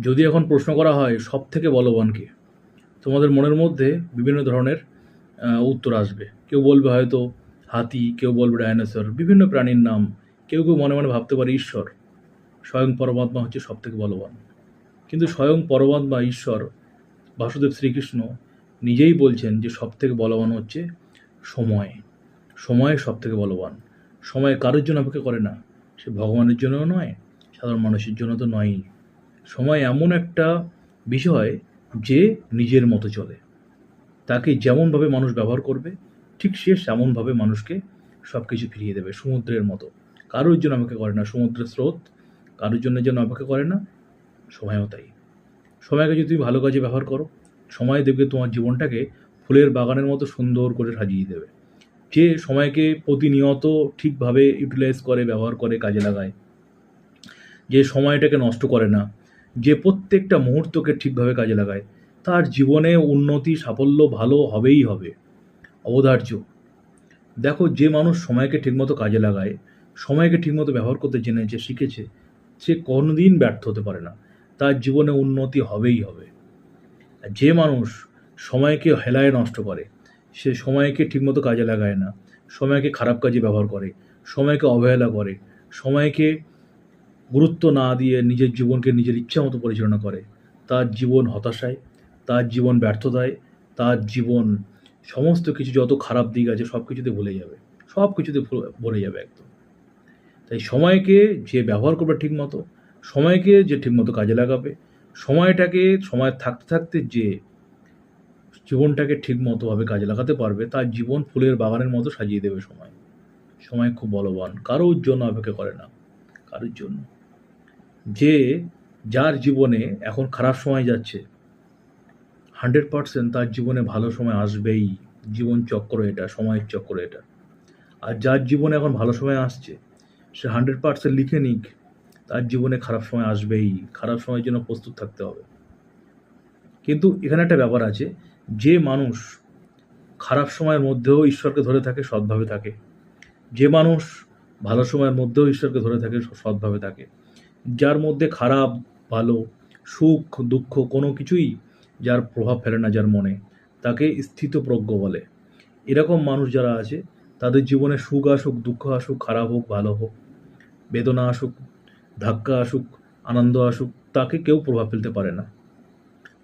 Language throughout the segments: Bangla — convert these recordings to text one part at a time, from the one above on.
যদি এখন প্রশ্ন করা হয় সব থেকে বলবান কে? তোমাদের মনের মধ্যে বিভিন্ন ধরনের উত্তর আসবে। কেউ বলবে হয়তো হাতি, কেউ বলবে ডায়নোসর বিভিন্ন প্রাণীর নাম। কেউ কেউ মনে মনে ভাবতে পারে ঈশ্বর। স্বয়ং পরমাত্মা হচ্ছে সব থেকে বলবান। কিন্তু স্বয়ং পরমাত্মা ঈশ্বর, বাসুদেব শ্রীকৃষ্ণ নিজেই বলছেন যে সব থেকে বলবান হচ্ছে সময়। সময় সব থেকে বলবান। সময় কারোর জন্য অপেক্ষা করে না। সে ভগবানের জন্যও নয়, সাধারণ মানুষের জন্য তো নয়ই। সময় এমন একটা বিষয় যে নিজের মতো চলে। তাকে যেমনভাবে মানুষ ব্যবহার করবে, ঠিক সে তেমনভাবে মানুষকে সব কিছু ফিরিয়ে দেবে সমুদ্রের মতো। কারোর জন্য অপেক্ষা করে না, সমুদ্রের স্রোত। কারোর জন্য যেন অপেক্ষা করে না, সময়ও তাই। সময়কে যদি তুমি ভালো কাজে ব্যবহার করো, সময় দেখবে তোমার জীবনটাকে ফুলের বাগানের মতো সুন্দর করে সাজিয়ে দেবে। যে সময়কে প্রতিনিয়ত ঠিকভাবে ইউটিলাইজ করে, ব্যবহার করে, কাজে লাগায়, যে সময়টাকে নষ্ট করে না যে প্রত্যেকটা মুহূর্তকে ঠিকভাবে কাজে লাগায়। তার জীবনে উন্নতি, সাফল্য ভালো হবেই হবে। অবধার্য। দেখো, যে মানুষ সময়কে ঠিকমতো কাজে লাগায়, সময়কে ঠিকমতো ব্যবহার করতে জেনেছে, শিখেছে, সে কোনোদিন ব্যর্থ হতে পারে না। তার জীবনে উন্নতি হবেই হবে। যে মানুষ সময়কে হেলায় নষ্ট করে, সে সময়কে ঠিকমতো কাজে লাগায় না, সময়কে খারাপ কাজে ব্যবহার করে, সময়কে অবহেলা করে, সময়কে গুরুত্ব না দিয়ে নিজের জীবনকে নিজের ইচ্ছা মতো পরিচালনা করে। তার জীবন হতাশায়, তার জীবন ব্যর্থতায়, তার জীবন সমস্ত কিছু যত খারাপ দিক আছে সব কিছুতে ভুলে যাবে। সব কিছুতে ভুলে যাবে একদম। তাই সময়কে যে ব্যবহার করবে ঠিক মতো, সময়কে যে ঠিকমতো কাজে লাগাবে, সময়টাকে, সময় থাকতে থাকতে যে জীবনটাকে ঠিক মতোভাবে কাজে লাগাতে পারবে, তার জীবন ফুলের বাগানের মতো সাজিয়ে দেবে সময়। সময় খুব বলবান, কারোর জন্য অপেক্ষা করে না, কারোর জন্য। যে যার জীবনে এখন খারাপ সময় যাচ্ছে, হান্ড্রেড পার্সেন্ট তার জীবনে ভালো সময় আসবেই। জীবন চক্র এটা, সময়ের চক্র এটা। আর যার জীবনে এখন ভালো সময় আসছে, সে হান্ড্রেড পার্সেন্ট লিখে নিক, তার জীবনে খারাপ সময় আসবেই। খারাপ সময়ের জন্য প্রস্তুত থাকতে হবে। কিন্তু এখানে একটা ব্যাপার আছে, যে মানুষ খারাপ সময়ের মধ্যেও ঈশ্বরকে ধরে থাকে, সৎভাবে থাকে। যে মানুষ ভালো সময়ের মধ্যেও ঈশ্বরকে ধরে থাকে, সৎভাবে থাকে। যার মধ্যে খারাপ, ভালো, সুখ, দুঃখ কোনো কিছুই যার প্রভাব ফেলে না যার মনে। তাকে স্থিতপ্রজ্ঞ বলে। এরকম মানুষ যারা আছে, তাদের জীবনে সুখ আসুক, দুঃখ আসুক, খারাপ হোক, ভালো হোক, বেদনা আসুক, ধাক্কা আসুক, আনন্দ আসুক, তাকে কেউ প্রভাব ফেলতে পারে না।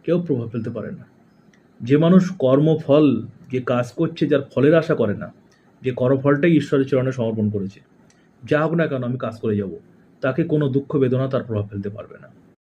কেউ প্রভাব ফেলতে পারে না। যে মানুষ কর্মফল, যে কাজ করছে, যার ফলের আশা করে না, যে কর্মফলটাই ঈশ্বরের চরণে সমর্পণ করেছে। যা হোক না কেন আমি কাজ করে যাব। তাকে কোনো দুঃখ বেদনা তার প্রভাব ফেলতে পারবে না।